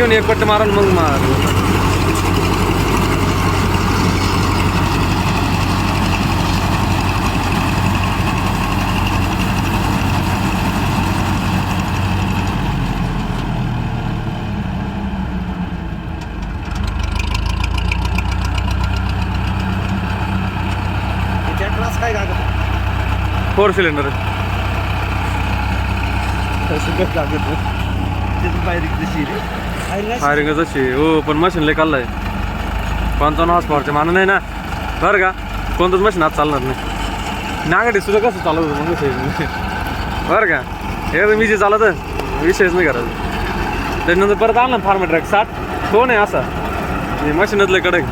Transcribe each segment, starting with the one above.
आणि एक पट्ट मारा आणि मग मार. काय कागद फोर सिलेंडर सुगत कागद त्याची बाहेर कशी फायरिंगच अशी हो पण मशीन लय काढलाय पंचावन्न हॉर्स पॉवरचे मानून नाही ना? बरं का? कोणतंच मशीन आज चालणार नाही. नागाडी सुद्धा कसं चालत होतं मग बरं का? हे मी जे चालत विषयच नाही करायचं. त्याच्यानंतर परत आणला फार्म ट्रॅक साठ. कोण आहे असा? हे मशीनच लय कडक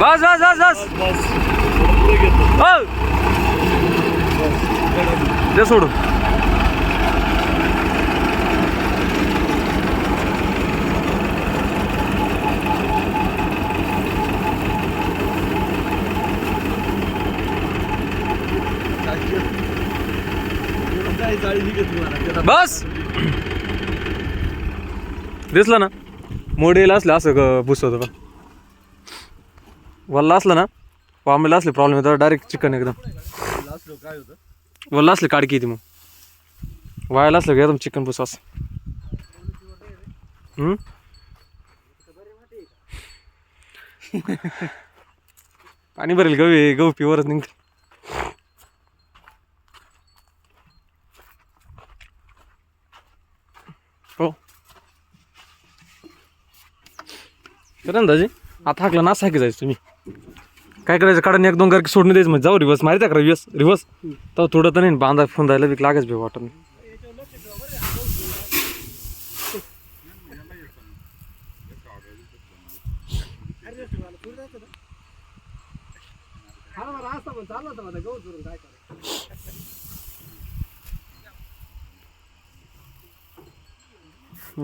बस बस बस बस बस पुढे घेतो हो दे सोडून. बस. दिसलं ना? मोडेल असलं असं ग- होतं का वल्ला असलं ना? पांबेला असले प्रॉब्लेम येतो डायरेक्ट चिकन एकदम. काय होतं? वल्ला असले काडकी ती मग वायाला असलं की एकदम चिकन पुसवास पाणी भरेल गहू गहू पिवरच निघते हो करा ना दाजी आता हाकला ना की जायचं तुम्ही। काय करायचं? काढून एक दोन गारकी सोडून द्यायचं म्हणजे. जाऊ रिवर्स मारित का रिवर्स रिवर्स तर थोडं तर नाही बांधा फोन द्यायला बी लागेच बी वाटत नाही.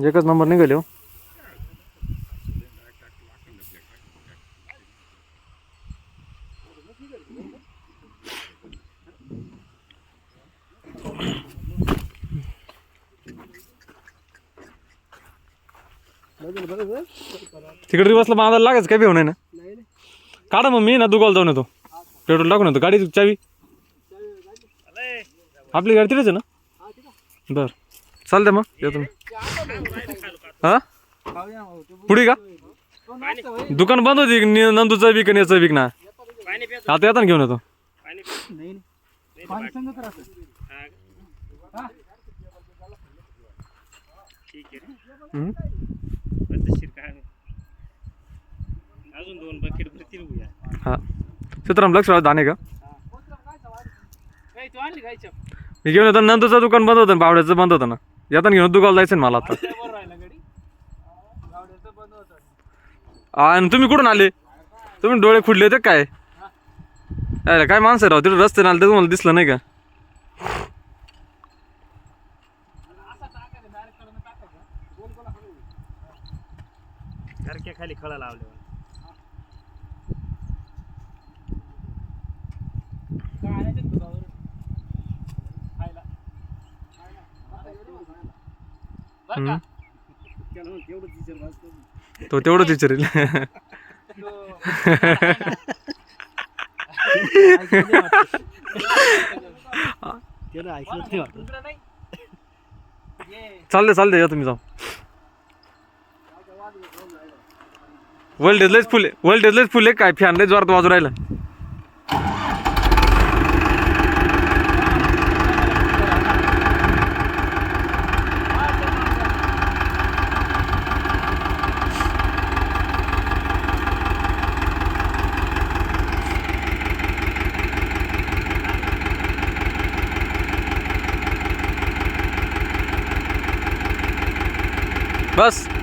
एकच नंबर निघाले हो. तिकडे रिवर्सला बांधायला लागायचं काय भेऊ नाही ना? काढा मग मी ना दुकाल जाऊन येतो. पेट्रोल टाकून येतो. गाडी चावी. आपली गाडी तिथेच आहे ना? बर. चालते मग. येतो मी हा? पुढे का? दुकान बंद होती. नि- नंदूचं विक याचा विक ना आता येताना घेऊन येतो. हम्म. अजून दोन बकेट भरतील हा. सीताराम लक्ष राहा दाणे का? तू आणली मी घेऊन येतो नंतरचं दुकान बंद होतं बावड्याचं बंद होतं ना. येताना घेऊन दुकान जायचं ना मला आता. राहिला गावड्याचं बंद होतं आणि तुम्ही कुठून आले? तुम्ही डोळे खुडले होते काय? अरे काय माणसं राव तिथे रस्ते आले ते तुम्हाला दिसलं नाही का? खाली खळा लावले हम्म. त्याला म्हणून तेवढं टीचर वाचतो तो तेवढंच विचारेल त्याला ऐकलं नाही वाटत चालते चालते या तुम्ही जाऊ वर्ल्ड लयच फुले. वर्ल्ड लयच फुले. काय फॅन लय जोरात वाजू राहिला. बस.